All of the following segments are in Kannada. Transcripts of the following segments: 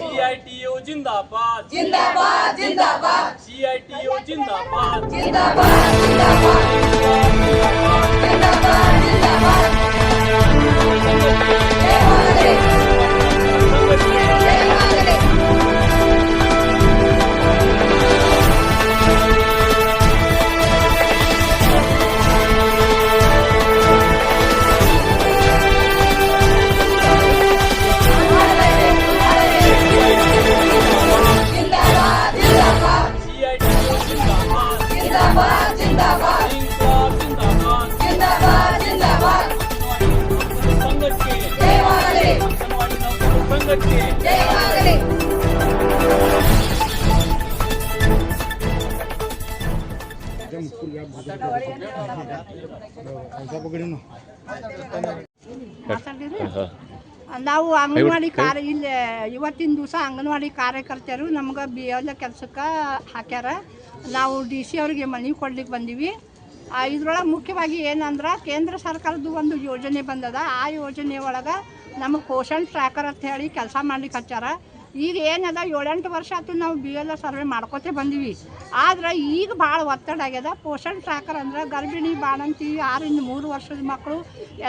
ಸಿಐಟಿಯು ಜಿಂದಾಬಾದ್ ಜಿಂದಾಬಾದ್ ಜಿಂದಾಬಾದ್ ಸಿಐಟಿಯು ಜಿಂದಾಬಾದ್ ಜಿಂದಾಬಾದ್ ಜಿಂದಾಬಾದ್ ಜಿಂದಾಬಾದ್ ಜಿಂದಾಬಾದ್ ಜಯವಾಗಲಿ ಜಯವಾಗಲಿ ನಾವು ಅಂಗನವಾಡಿ ಕಾರ್ಯ ಇಲ್ಲಿ ಇವತ್ತಿನ ದಿವಸ ಅಂಗನವಾಡಿ ಕಾರ್ಯಕರ್ತರು ನಮ್ಗೆ ಬಿ ಎಲ್ ಕೆಲಸಕ್ಕೆ ಹಾಕ್ಯಾರ. ನಾವು ಡಿ ಸಿ ಅವ್ರಿಗೆ ಮನವಿ ಕೊಡ್ಲಿಕ್ಕೆ ಬಂದೀವಿ. ಇದ್ರೊಳಗೆ ಮುಖ್ಯವಾಗಿ ಏನಂದ್ರೆ ಕೇಂದ್ರ ಸರ್ಕಾರದ ಒಂದು ಯೋಜನೆ ಬಂದದ. ಆ ಯೋಜನೆ ಒಳಗೆ ನಮಗೆ ಪೋಷಣ್ ಟ್ರ್ಯಾಕರ್ ಅಂತ ಹೇಳಿ ಕೆಲಸ ಮಾಡ್ಲಿಕ್ಕೆ ಹಚ್ಚಾರ. ಈಗ ಏನದ, ಏಳೆಂಟು ವರ್ಷ ಆಯ್ತು ನಾವು ಬಿ ಎಲ್ ಸರ್ವೆ ಮಾಡ್ಕೋತೇ ಬಂದೀವಿ. ಆದ್ರೆ ಈಗ ಭಾಳ ಒತ್ತಡ ಆಗ್ಯದ. ಪೋಷಣ್ ಟ್ರ್ಯಾಕರ್ ಅಂದ್ರೆ ಗರ್ಭಿಣಿ ಬಾಣಂತಿ, ಆರಿಂದ ಮೂರು ವರ್ಷದ ಮಕ್ಕಳು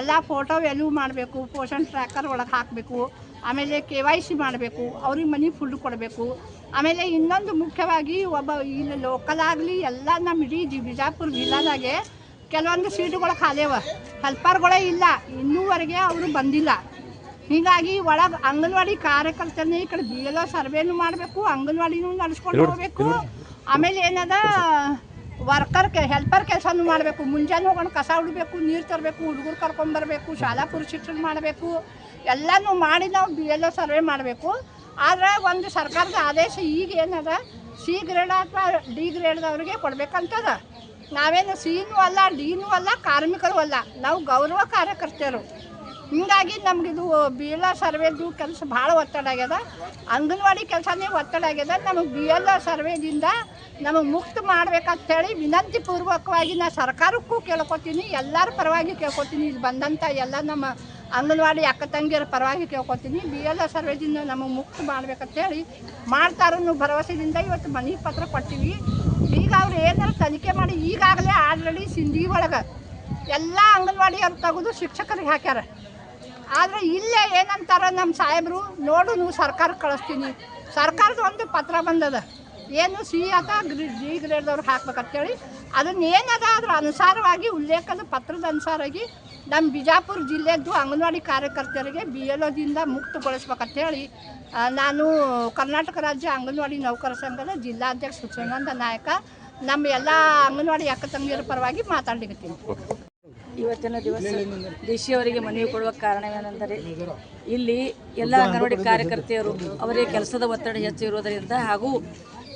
ಎಲ್ಲ ಫೋಟೋ ವ್ಯಾಲ್ಯೂ ಮಾಡಬೇಕು, ಪೋಷಣ್ ಟ್ರ್ಯಾಕರ್ ಒಳಗೆ ಹಾಕಬೇಕು, ಆಮೇಲೆ ಕೆ ವೈ ಸಿ ಮಾಡಬೇಕು, ಅವ್ರಿಗೆ ಮನೆ ಫುಡ್ ಕೊಡಬೇಕು. ಆಮೇಲೆ ಇನ್ನೊಂದು ಮುಖ್ಯವಾಗಿ ಒಬ್ಬ ಇಲ್ಲಿ ಲೋಕಲ್ ಆಗಲಿ, ಎಲ್ಲ ನಮ್ಮ ಇಡೀ ಜಿ ಬಿಜಾಪುರ ಜಿಲ್ಲಾದಾಗೆ ಕೆಲವೊಂದು ಸೀಟುಗಳು ಖಾಲಿಯವ ಹೆಲ್ಪರ್ಗಳೇ ಇಲ್ಲ. ಇನ್ನೂವರೆಗೆ ಅವರು ಬಂದಿಲ್ಲ. ಹೀಗಾಗಿ ಒಳಗೆ ಅಂಗನವಾಡಿ ಕಾರ್ಯಕರ್ತನ ಈ ಕಡೆ ಬಿ ಎಲ್ ಒ ಸರ್ವೇನು ಮಾಡಬೇಕು ಅಂಗನವಾಡಿನೂ ನಡೆಸ್ಕೊಂಡು ಹೋಗ್ಬೇಕು. ಆಮೇಲೆ ಏನದ? ವರ್ಕರ್ ಕೆ ಹೆಲ್ಪರ್ ಕೆಲಸನೂ ಮಾಡಬೇಕು. ಮುಂಜಾನೆ ಹೋಗೋಣ ಕಸ ಹುಡ್ಬೇಕು ನೀರು ತರಬೇಕು ಹುಡುಗರು ಕರ್ಕೊಂಬರ್ಬೇಕು ಶಾಲಾ ಪುರುಷಿಕ್ಷಣ ಮಾಡಬೇಕು. ಎಲ್ಲನೂ ಮಾಡಿ ನಾವು ಬಿ ಎಲ್ ಒ ಸರ್ವೆ ಮಾಡಬೇಕು. ಆದರೆ ಒಂದು ಸರ್ಕಾರದ ಆದೇಶ ಈಗ ಏನದ? ಸಿ ಗ್ರೇಡ್ ಅಥವಾ ಡಿ ಗ್ರೇಡ್ದವ್ರಿಗೆ ಕೊಡ್ಬೇಕಂತದ. ನಾವೇನು ಸಿನೂ ಅಲ್ಲ ಡಿನೂ ಅಲ್ಲ ಕಾರ್ಮಿಕರು ಅಲ್ಲ. ನಾವು ಗೌರವ ಕಾರ್ಯಕರ್ತರು. ಹಿಂಗಾಗಿ ನಮಗಿದು ಬಿ ಎಲ್ ಆರ್ ಸರ್ವೇದು ಕೆಲಸ ಭಾಳ ಒತ್ತಡ ಆಗ್ಯದ. ಅಂಗನವಾಡಿ ಕೆಲಸನೇ ಒತ್ತಡ ಆಗ್ಯದ. ನಮಗೆ ಬಿ ಎಲ್ ಆರ್ ಸರ್ವೇದಿಂದ ನಮಗೆ ಮುಕ್ತ ಮಾಡ್ಬೇಕಂತೇಳಿ ವಿನಂತಿ ಪೂರ್ವಕವಾಗಿ ನಾ ಸರ್ಕಾರಕ್ಕೂ ಕೇಳ್ಕೊತೀನಿ, ಎಲ್ಲರ ಪರವಾಗಿ ಕೇಳ್ಕೊತೀನಿ. ಇಲ್ಲಿ ಬಂದಂಥ ಎಲ್ಲ ನಮ್ಮ ಅಂಗನವಾಡಿ ಅಕ್ಕ ತಂಗಿಯರ ಪರವಾಗಿ ಕೇಳ್ಕೊತೀನಿ. ಬಿ ಎಲ್ ಆರ್ ಸರ್ವೇದಿಂದ ನಮಗೆ ಮುಕ್ತ ಮಾಡ್ಬೇಕಂತೇಳಿ ಮಾಡ್ತಾರನ್ನೋ ಭರವಸೆಯಿಂದ ಇವತ್ತು ಮನೆ ಪತ್ರ ಕೊಟ್ಟಿವಿ. ಈಗ ಅವ್ರು ಏನಾರು ತನಿಖೆ ಮಾಡಿ ಈಗಾಗಲೇ ಆಲ್ರೆಡಿ ಸಿಂಧಿ ಒಳಗೆ ಎಲ್ಲ ಅಂಗನವಾಡಿಯವ್ರು ತೆಗೆದು ಶಿಕ್ಷಕರಿಗೆ ಹಾಕ್ಯಾರ. ಆದರೆ ಇಲ್ಲೇ ಏನಂತಾರೆ ನಮ್ಮ ಸಾಹೇಬರು, ನೋಡು ನೀವು ಸರ್ಕಾರಕ್ಕೆ ಕಳಿಸ್ತೀನಿ. ಸರ್ಕಾರದ ಒಂದು ಪತ್ರ ಬಂದದ. ಏನು ಸಿ ಅದ ಗ್ರಿ, ಜಿ ಗ್ರೇಡ್ದವ್ರು ಹಾಕ್ಬೇಕಂತೇಳಿ. ಅದನ್ನ ಏನದ ಅದ್ರ ಅನುಸಾರವಾಗಿ ಉಲ್ಲೇಖದ ಪತ್ರದ ಅನುಸಾರವಾಗಿ ನಮ್ಮ ಬಿಜಾಪುರ ಜಿಲ್ಲೆದ್ದು ಅಂಗನವಾಡಿ ಕಾರ್ಯಕರ್ತರಿಗೆ ಬಿ ಎಲ್ ಒದಿಂದ ಮುಕ್ತಗೊಳಿಸ್ಬೇಕಂತೇಳಿ ನಾನು ಕರ್ನಾಟಕ ರಾಜ್ಯ ಅಂಗನವಾಡಿ ನೌಕರ ಸಂಘದ ಜಿಲ್ಲಾಧ್ಯಕ್ಷ ಸುಚನಂದ ನಾಯಕ ನಮ್ಮ ಎಲ್ಲ ಅಂಗನವಾಡಿ ಅಕ್ಕ ತಂಗಿಯರ ಪರವಾಗಿ ಮಾತಾಡ್ಲಿಕ್ಕತ್ತೀನಿ ಇವತ್ತಿನ ದಿವಸ ದೇಶಿಯವರಿಗೆ ಸಿ ಅವರಿಗೆ ಮನವಿ ಕೊಡುವ ಕಾರಣವೇನೆಂದರೆ ಇಲ್ಲಿ ಎಲ್ಲ ಅಂಗನವಾಡಿ ಕಾರ್ಯಕರ್ತೆಯರು ಅವರಿಗೆ ಕೆಲಸದ ಒತ್ತಡ ಹೆಚ್ಚು ಇರುವುದರಿಂದ ಹಾಗೂ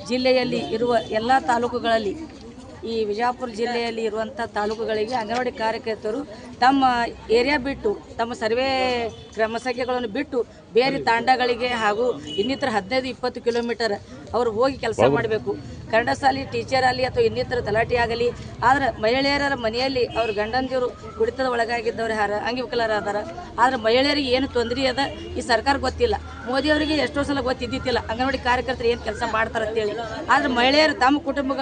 ಜಿಲ್ಲೆಯಲ್ಲಿ ಇರುವ ಎಲ್ಲ ತಾಲೂಕುಗಳಲ್ಲಿ ಈ ವಿಜಾಪುರ ಜಿಲ್ಲೆಯಲ್ಲಿ ಇರುವಂಥ ತಾಲೂಕುಗಳಿಗೆ ಅಂಗನವಾಡಿ ಕಾರ್ಯಕರ್ತರು ತಮ್ಮ ಏರಿಯಾ ಬಿಟ್ಟು ತಮ್ಮ ಸರ್ವೆ ಕ್ರಮ ಸಂಖ್ಯೆಗಳನ್ನು ಬಿಟ್ಟು ಬೇರೆ ತಾಂಡಗಳಿಗೆ ಹಾಗೂ ಇನ್ನಿತರ ಹದಿನೈದು ಇಪ್ಪತ್ತು ಕಿಲೋಮೀಟರ್ ಅವರು ಹೋಗಿ ಕೆಲಸ ಮಾಡಬೇಕು. ಕನ್ನಡ ಶಾಲೆ ಟೀಚರ್ ಆಗಲಿ ಅಥವಾ ಇನ್ನಿತರ ತಲಾಟಿ ಆಗಲಿ, ಆದ್ರೆ ಮಹಿಳೆಯರ ಮನೆಯಲ್ಲಿ ಅವ್ರ ಗಂಡಂದಿರು ಕುಡಿತದ ಒಳಗಾಗಿದ್ದವ್ರು ಯಾರ ಅಂಗವಿಕಲರಾದಾರ ಆದ್ರೆ ಮಹಿಳೆಯರಿಗೆ ಏನು ತೊಂದರೆ ಅದ? ಈ ಸರ್ಕಾರ ಗೊತ್ತಿಲ್ಲ. ಮೋದಿ ಅವರಿಗೆ ಎಷ್ಟೋ ಸಲ ಗೊತ್ತಿದ್ದಿತ್ತಿಲ್ಲ ಅಂಗನವಾಡಿ ಕಾರ್ಯಕರ್ತರು ಏನು ಕೆಲಸ ಮಾಡ್ತಾರೆ ಅಂತೇಳಿ ಆದ್ರೆ ಮಹಿಳೆಯರು ತಮ್ಮ ಕುಟುಂಬ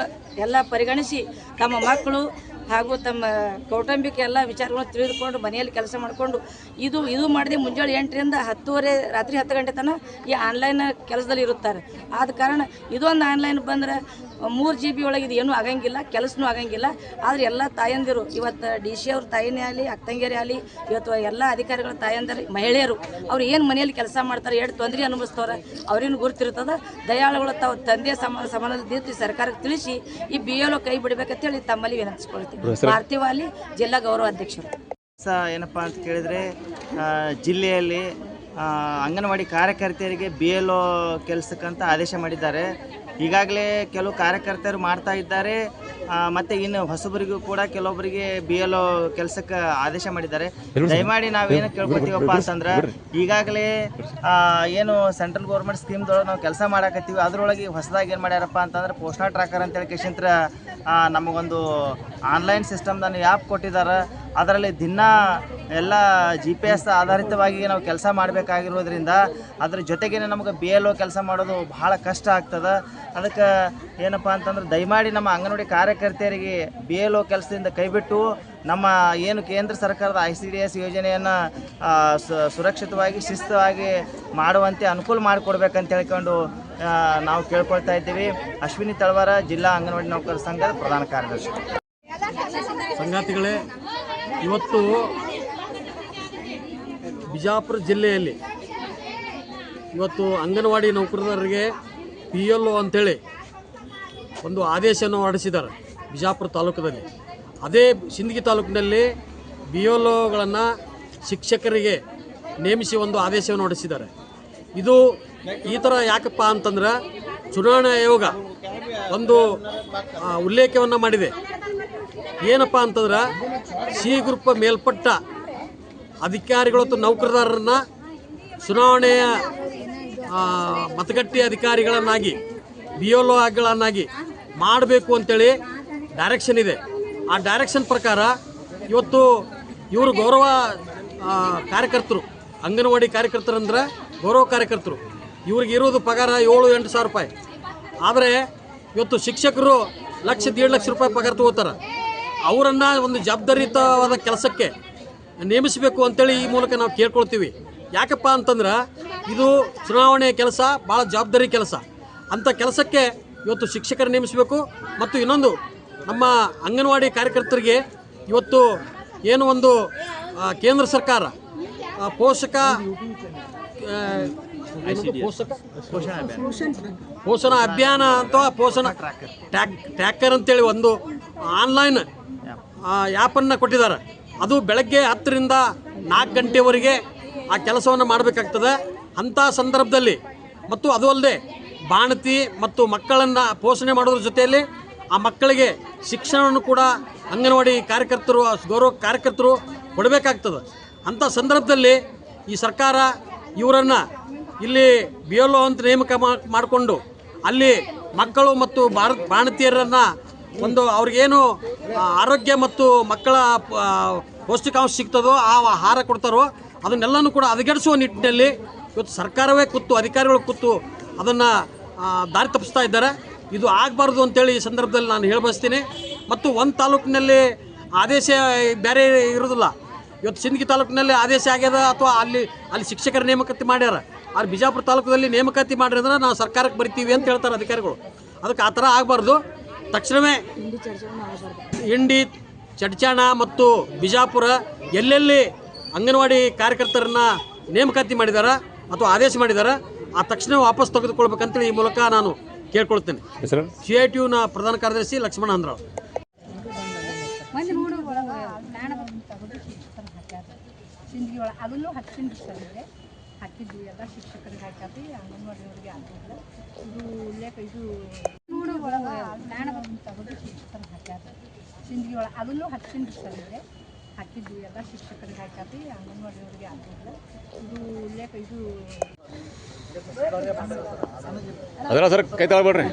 ಎಲ್ಲ ಪರಿಗಣಿಸಿ ತಮ್ಮ ಮಕ್ಕಳು ಹಾಗೂ ತಮ್ಮ ಕೌಟುಂಬಿಕ ಎಲ್ಲ ವಿಚಾರಗಳನ್ನು ತಿಳಿದುಕೊಂಡು ಮನೆಯಲ್ಲಿ ಕೆಲಸ ಮಾಡಿಕೊಂಡು ಇದು ಇದು ಮಾಡಿದೆ ಮುಂಜಾನೆ ಎಂಟರಿಂದ ಹತ್ತುವರೆ, ರಾತ್ರಿ ಹತ್ತು ಗಂಟೆ ತನಕ ಈ ಆನ್ಲೈನ್ ಕೆಲಸದಲ್ಲಿ ಇರುತ್ತಾರೆ. ಆದ ಕಾರಣ ಇದೊಂದು ಆನ್ಲೈನ್ ಬಂದ್ರೆ ಮೂರು ಜಿ ಬಿ ಒಳಗೆ ಇದು ಏನೂ ಆಗಂಗಿಲ್ಲ, ಕೆಲಸನೂ ಆಗಂಗಿಲ್ಲ. ಆದರೆ ಎಲ್ಲ ತಾಯಂದಿರು, ಇವತ್ತು ಡಿ ಸಿ ಅವ್ರ ತಾಯಿನೇ ಆಗಲಿ ಅಕ್ತಂಗೇರಿ ಆಗಲಿ, ಇವತ್ತು ಎಲ್ಲ ಅಧಿಕಾರಿಗಳ ತಾಯಂದಿರು, ಮಹಿಳೆಯರು, ಅವ್ರು ಏನು ಮನೆಯಲ್ಲಿ ಕೆಲಸ ಮಾಡ್ತಾರೆ ಎರಡು ತೊಂದರೆ ಅನುಭವಿಸ್ತವ್ರೆ, ಅವ್ರೇನು ಗುರುತಿರ್ತದೆ? ದಯಾಳುಗಳು ತಾವು ತಂದೆ ಸಮ, ಸಮಾನದ ಸರ್ಕಾರಕ್ಕೆ ತಿಳಿಸಿ ಈ ಬಿ ಎಲ್ ಕೈ ಬಿಡಬೇಕಂತೇಳಿ ತಮ್ಮಲ್ಲಿ ಪಾರ್ಥಿವಾಲಿ ಜಿಲ್ಲಾ ಗೌರವ ಅಧ್ಯಕ್ಷರು. ಸ ಏನಪ್ಪ ಅಂತ ಕೇಳಿದ್ರೆ ಆ, ಜಿಲ್ಲೆಯಲ್ಲಿ ಆ, ಅಂಗನವಾಡಿ ಕಾರ್ಯಕರ್ತೆಯರಿಗೆ ಬಿ ಎಲ್ ಒ ಕೆಲಸಕ್ಕಂತ ಆದೇಶ ಮಾಡಿದ್ದಾರೆ. ಈಗಾಗಲೇ ಕೆಲವು ಕಾರ್ಯಕರ್ತರು ಮಾಡ್ತಾ ಇದ್ದಾರೆ. ಮತ್ತೆ ಇನ್ನು ಹೊಸಬರಿಗೂ ಕೂಡ ಕೆಲವೊಬ್ಬರಿಗೆ ಬಿ ಎಲ್ ಒ ಕೆಲಸಕ್ಕೆ ಆದೇಶ ಮಾಡಿದ್ದಾರೆ. ದಯಮಾಡಿ ನಾವೇನು ಕೇಳ್ಕೊತೀವಪ್ಪ ಅಂತಂದ್ರೆ ಈಗಾಗಲೇ ಏನು ಸೆಂಟ್ರಲ್ ಗೌರ್ಮೆಂಟ್ ಸ್ಕೀಮ್ದೊಳಗೆ ನಾವು ಕೆಲಸ ಮಾಡಾಕತ್ತೀವಿ. ಅದರೊಳಗೆ ಹೊಸದಾಗಿ ಏನು ಮಾಡ್ಯಾರಪ್ಪ ಅಂತಂದ್ರೆ ಪೋಸ್ಟಲ್ ಟ್ರ್ಯಾಕರ್ ಅಂತೇಳಿ ಕೇಶಂತ್ರ ನಮಗೊಂದು ಆನ್ಲೈನ್ ಸಿಸ್ಟಮ್ದನ್ನು ಆ್ಯಪ್ ಕೊಟ್ಟಿದ್ದಾರೆ. ಅದರಲ್ಲಿ ದಿನ ಎಲ್ಲ ಜಿ ಪಿ ಎಸ್ ಆಧಾರಿತವಾಗಿ ನಾವು ಕೆಲಸ ಮಾಡಬೇಕಾಗಿರೋದ್ರಿಂದ ಅದ್ರ ಜೊತೆಗೇ ನಮಗೆ ಬಿ ಎಲ್ ಒ ಕೆಲಸ ಮಾಡೋದು ಭಾಳ ಕಷ್ಟ ಆಗ್ತದೆ. ಅದಕ್ಕೆ ಏನಪ್ಪ ಅಂತಂದ್ರೆ ದಯಮಾಡಿ ನಮ್ಮ ಅಂಗನವಾಡಿ ಕಾರ್ಯಕರ್ತೆಯರಿಗೆ ಬಿ ಎಲ್ ಒ ಕೆಲಸದಿಂದ ಕೈಬಿಟ್ಟು ನಮ್ಮ ಏನು ಕೇಂದ್ರ ಸರ್ಕಾರದ ಐ ಸಿ ಡಿ ಎಸ್ ಯೋಜನೆಯನ್ನು ಸುರಕ್ಷಿತವಾಗಿ, ಶಿಸ್ತವಾಗಿ ಮಾಡುವಂತೆ ಅನುಕೂಲ ಮಾಡಿಕೊಡ್ಬೇಕಂತ ಹೇಳ್ಕೊಂಡು ನಾವು ಕೇಳ್ಕೊಳ್ತಾ ಇದ್ದೀವಿ. ಅಶ್ವಿನಿ ತಳವಾರ ಜಿಲ್ಲಾ ಅಂಗನವಾಡಿ ನೌಕರರ ಸಂಘದ ಪ್ರಧಾನ ಕಾರ್ಯದರ್ಶಿ. ಸಂಗಾತಿಗಳೇ ಇವತ್ತು ಬಿಜಾಪುರ ಜಿಲ್ಲೆಯಲ್ಲಿ ಇವತ್ತು ಅಂಗನವಾಡಿ ನೌಕರರಿಗೆ ಪಿ ಎಲ್ ಒ ಅಂಥೇಳಿ ಒಂದು ಆದೇಶವನ್ನು ಹೊರಡಿಸಿದ್ದಾರೆ ಬಿಜಾಪುರ ತಾಲೂಕಿನಲ್ಲಿ ಅದೇ ಸಿಂದಗಿ ತಾಲೂಕಿನಲ್ಲಿ ಬಿ ಎಲ್ ಒಗಳನ್ನು ಶಿಕ್ಷಕರಿಗೆ ನೇಮಿಸಿ ಒಂದು ಆದೇಶವನ್ನು ಹೊರಡಿಸಿದ್ದಾರೆ. ಇದು ಈ ಥರ ಯಾಕಪ್ಪ ಅಂತಂದ್ರೆ ಚುನಾವಣಾ ಆಯೋಗ ಒಂದು ಉಲ್ಲೇಖವನ್ನು ಮಾಡಿದೆ. ಏನಪ್ಪ ಅಂತಂದ್ರೆ ಸಿ ಗ್ರೂಪ್ ಮೇಲ್ಪಟ್ಟ ಅಧಿಕಾರಿಗಳು ಅಥವಾ ನೌಕರದಾರರನ್ನ ಚುನಾವಣೆಯ ಮತಗಟ್ಟೆ ಅಧಿಕಾರಿಗಳನ್ನಾಗಿ ಬಿ ಎಲ್ ಒಗಳನ್ನಾಗಿ ಮಾಡಬೇಕು ಅಂತೇಳಿ ಡೈರೆಕ್ಷನ್ ಇದೆ. ಆ ಡೈರೆಕ್ಷನ್ ಪ್ರಕಾರ ಇವತ್ತು ಇವರು ಗೌರವ ಕಾರ್ಯಕರ್ತರು, ಅಂಗನವಾಡಿ ಕಾರ್ಯಕರ್ತರಂದ್ರೆ ಗೌರವ ಕಾರ್ಯಕರ್ತರು. ಇವ್ರಿಗೆ ಇರೋದು ಪಗಾರ ಏಳು ಎಂಟು ಸಾವಿರ ರೂಪಾಯಿ. ಆದರೆ ಇವತ್ತು ಶಿಕ್ಷಕರು ಲಕ್ಷ ದೇಡು ಲಕ್ಷ ರೂಪಾಯಿ ಪಗಾರ ತಗೋತಾರೆ. ಅವರನ್ನು ಒಂದು ಜವಾಬ್ದಾರಿಯುತವಾದ ಕೆಲಸಕ್ಕೆ ನೇಮಿಸಬೇಕು ಅಂತೇಳಿ ಈ ಮೂಲಕ ನಾವು ಕೇಳ್ಕೊಳ್ತೀವಿ. ಯಾಕಪ್ಪ ಅಂತಂದ್ರೆ ಇದು ಚುನಾವಣೆ ಕೆಲಸ ಭಾಳ ಜವಾಬ್ದಾರಿ ಕೆಲಸ. ಅಂಥ ಕೆಲಸಕ್ಕೆ ಇವತ್ತು ಶಿಕ್ಷಕರು ನೇಮಿಸಬೇಕು ಮತ್ತು ಇನ್ನೊಂದು ನಮ್ಮ ಅಂಗನವಾಡಿ ಕಾರ್ಯಕರ್ತರಿಗೆ ಇವತ್ತು ಏನು ಒಂದು ಕೇಂದ್ರ ಸರ್ಕಾರ ಪೋಷಕ ಪೋಷಣ ಅಭಿಯಾನ. ಅಥವಾ ಪೋಷಣ ಟ್ಯಾಕ್ ಟ್ರ್ಯಾಕರ್ ಅಂತೇಳಿ ಒಂದು ಆನ್ಲೈನ್ ಆ್ಯಪನ್ನು ಕೊಟ್ಟಿದ್ದಾರೆ. ಅದು ಬೆಳಗ್ಗೆ ಹತ್ತರಿಂದ ನಾಲ್ಕು ಗಂಟೆವರೆಗೆ ಆ ಕೆಲಸವನ್ನು ಮಾಡಬೇಕಾಗ್ತದೆ. ಅಂಥ ಸಂದರ್ಭದಲ್ಲಿ, ಮತ್ತು ಅದು ಅಲ್ಲದೆ ಬಾಣತಿ ಮತ್ತು ಮಕ್ಕಳನ್ನು ಪೋಷಣೆ ಮಾಡೋದ್ರ ಜೊತೆಯಲ್ಲಿ ಆ ಮಕ್ಕಳಿಗೆ ಶಿಕ್ಷಣವನ್ನು ಕೂಡ ಅಂಗನವಾಡಿ ಕಾರ್ಯಕರ್ತರು, ಗೌರವ ಕಾರ್ಯಕರ್ತರು ಕೊಡಬೇಕಾಗ್ತದೆ. ಅಂಥ ಸಂದರ್ಭದಲ್ಲಿ ಈ ಸರ್ಕಾರ ಇವರನ್ನು ಇಲ್ಲಿ ಬಿ ಅಂತ ನೇಮಕ ಮಾಡಿಕೊಂಡು ಅಲ್ಲಿ ಮಕ್ಕಳು ಮತ್ತು ಭಾರತ, ಬಾಣತಿಯರನ್ನು ಒಂದು ಅವ್ರಿಗೇನು ಆರೋಗ್ಯ ಮತ್ತು ಮಕ್ಕಳ ಪೌಷ್ಟಿಕಾಂಶ ಸಿಗ್ತದೋ, ಆ ಆಹಾರ ಕೊಡ್ತಾರೋ, ಅದನ್ನೆಲ್ಲನೂ ಕೂಡ ಹದಗೆಡಿಸುವ ನಿಟ್ಟಿನಲ್ಲಿ ಇವತ್ತು ಸರ್ಕಾರವೇ ಕೂತು, ಅಧಿಕಾರಿಗಳು ಕೂತು ಅದನ್ನು ದಾರಿ ತಪ್ಪಿಸ್ತಾ ಇದ್ದಾರೆ. ಇದು ಆಗಬಾರ್ದು ಅಂತೇಳಿ ಈ ಸಂದರ್ಭದಲ್ಲಿ ನಾನು ಹೇಳಬಯಸ್ತೀನಿ. ಮತ್ತು ಒಂದು ತಾಲೂಕಿನಲ್ಲಿ ಆದೇಶ ಬೇರೆ ಇರೋದಿಲ್ಲ ಇವತ್ತು ಸಿಂದಗಿ ತಾಲೂಕಿನಲ್ಲಿ ಆದೇಶ ಆಗ್ಯದ ಅಥವಾ ಅಲ್ಲಿ ಅಲ್ಲಿ ಶಿಕ್ಷಕರ ನೇಮಕಾತಿ ಮಾಡ್ಯಾರ. ಆದ್ರೆ ಬಿಜಾಪುರ ತಾಲೂಕದಲ್ಲಿ ನೇಮಕಾತಿ ಮಾಡ್ರಿ ಅಂದ್ರೆ ನಾವು ಸರ್ಕಾರಕ್ಕೆ ಬರಿತೀವಿ ಅಂತ ಹೇಳ್ತಾರೆ ಅಧಿಕಾರಿಗಳು. ಅದಕ್ಕೆ ಆ ಥರ ಆಗಬಾರ್ದು. ತಕ್ಷಣವೇ ಇಂಡಿ ಚಡ್ಚಾಣ ಮತ್ತು ಬಿಜಾಪುರ ಎಲ್ಲೆಲ್ಲಿ ಅಂಗನವಾಡಿ ಕಾರ್ಯಕರ್ತರನ್ನ ನೇಮಕಾತಿ ಮಾಡಿದಾರ ಅಥವಾ ಆದೇಶ ಮಾಡಿದಾರ ಆ ತಕ್ಷಣ ವಾಪಸ್ ತೆಗೆದುಕೊಳ್ಬೇಕಂತೇಳಿ ಈ ಮೂಲಕ ನಾನು ಕೇಳ್ಕೊಳ್ತೇನೆ. ಸಿ ಐ ಟಿ ಯುನ ಪ್ರಧಾನ ಕಾರ್ಯದರ್ಶಿ ಲಕ್ಷ್ಮಣ ಅಂದ್ರಾವ್. ಅದನ್ನು ಹಚ್ಚಿಂದು ಇದೆ ಹಾಕಿದ್ವಿ ಎಲ್ಲ ಶಿಕ್ಷಕರಿಗೆ ಹಾಕಿ ಅಂಗನವಾಡಿಯವರಿಗೆ ಇದು ಉಲ್ಲೇಖ ಇದು ಒಳಗೆ ಶಿಕ್ಷಕರಿಗೆ ಹಾಕ್ಯಾರ ಸಿಂದಗಿ ಒಳಗೆ ಅದನ್ನು ಹಚ್ಚಿಂದು ಸರ್ ಇದೆ ಹಾಕಿದ್ವಿ ಎಲ್ಲ ಶಿಕ್ಷಕರಿಗೆ ಹಾಕಿ ಅಂಗನವಾಡಿಯವ್ರಿಗೆ ಆಗಿಲ್ಲ ಇದು ಉಲ್ಲೇಖ ಇದು ಅದರ ಸರ್ ಕೈ ತಗೊಳ್ಬೇಡ್ರಿ.